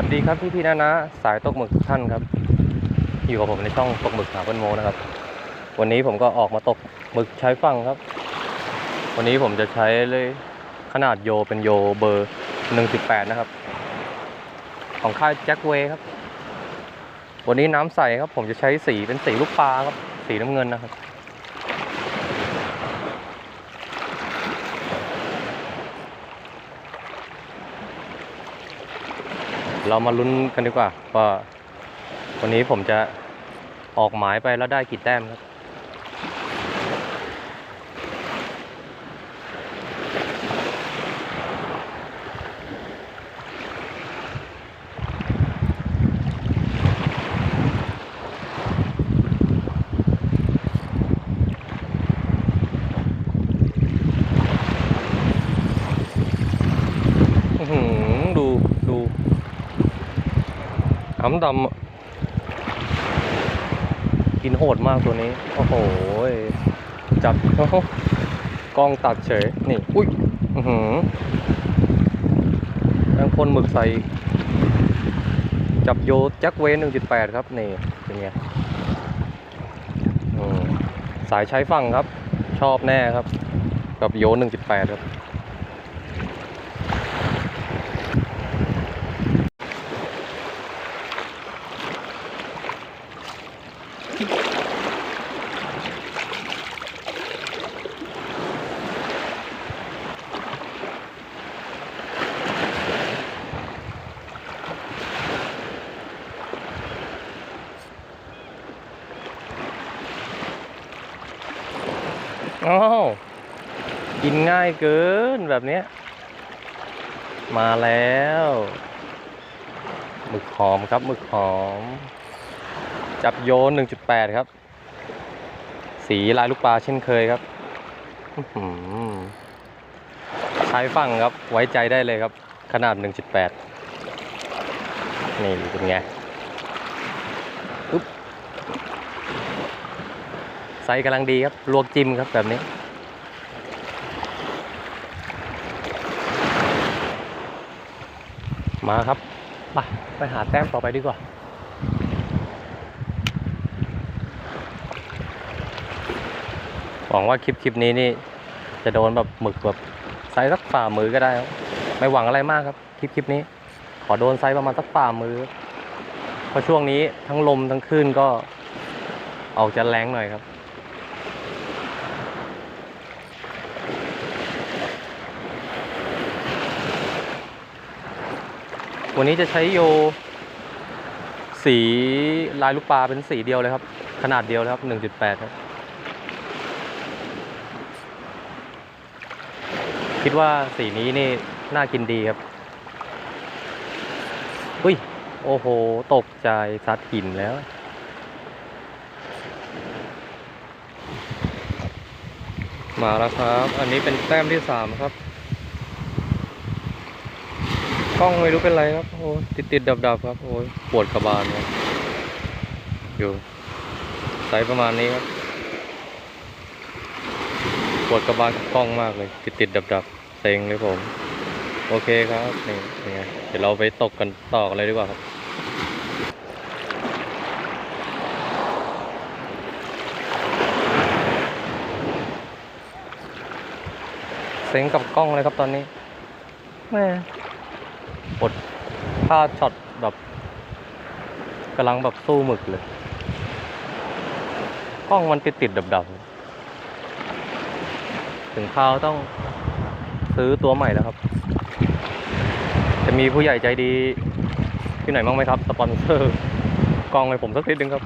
วัสดีครับพี่พี่ๆนะนะสายตกหมึกทุกท่านครับ อยู่กับผมในช่องตกหมึกหาเปิ้ลโมนะครับ วันนี้ผมก็ออกมาตกหมึกใช้ฝั่งครับ วันนี้ผมจะใช้เลยขนาดโยเป็นโยเบอร์1.8นะครับ ของค่ายแจ็คเวย์ครับ วันนี้น้ำใสครับ ผมจะใช้สีเป็นสีลูกปลาครับ สีน้ำเงินนะครับ เรามาลุ้นกันดีกว่าว่าวันนี้ผมจะออกหมายไปแล้วได้กี่แต้มครับ อื้อหือดูดู อ้ำดำกินโหดมากตัวนี้ โอ้โห จับกล้องตัดเฉย นี่ อุ้ยอือหือยังคนหมึกใส่ จับโยแจ็คเวนหนึ่งจุดแปดครับ นี่ เป็นไงสายใช้ฝั่งครับ ชอบแน่ครับ กับโยหนึ่งจุดแปดครับ อ้าวกินง่ายเกินแบบเนี้ยมาแล้วหมึกหอมครับหมึกหอม จับโยน 1.8 ครับ สีลายลูกปลาเช่นเคยครับใช้ฝั่งครับไว้ใจได้เลยครับ ขนาด 1.8 นี่เป็นไง อุ๊บ ไซส์กำลังดีครับ ลวกจิ้มครับแบบนี้มาครับไปไปหาแต้มต่อไปดีกว่า หวังว่าคลิปคลิปนี้นี่ จะโดนแบบหมึกแบบไซส์สักฝ่ามือก็ได้ครับไม่หวังอะไรมากครับ คลิปคลิปนี้ ขอโดนไซส์ประมาณสักฝ่ามือ เพราะช่วงนี้ทั้งลมทั้งคลื่นก็ออกจะแรงหน่อยครับ วันนี้จะใช้โย สีลายลูกปลาเป็นสีเดียวเลยครับ ขนาดเดียวเลยครับ 1.8 ครับ คิดว่าสีนี้นี่น่ากินดีครับ อุ้ย โอ้โห ตกใจซัดหินแล้วมาแล้วครับ อันนี้เป็นแต้มที่สามครับ กล้องไม่รู้เป็นไรครับโอ้ติดติดดับดับครับโอ้ยปวดกระบาลครับอยู่ไซส์ประมาณนี้ครับปวดกระบาลกับกล้องมากเลย ติดติดดับดับเซ็งเลยผม โอเคครับนี่เป็นไงเดี๋ยวเราไปตกกันต่อกันเลยดีกว่าครับเซ็งกับกล้องเลยครับตอนนี้แม่ อดพลาดช็อตแบบกำลังแบบสู้หมึกเลย กล้องมันติดติดดับดับๆถึงคราวต้องซื้อตัวใหม่แล้วครับ จะมีผู้ใหญ่ใจดีที่ไหนบ้างไหมครับ สปอนเซอร์กล้องให้ผมสักนิดนึงครับ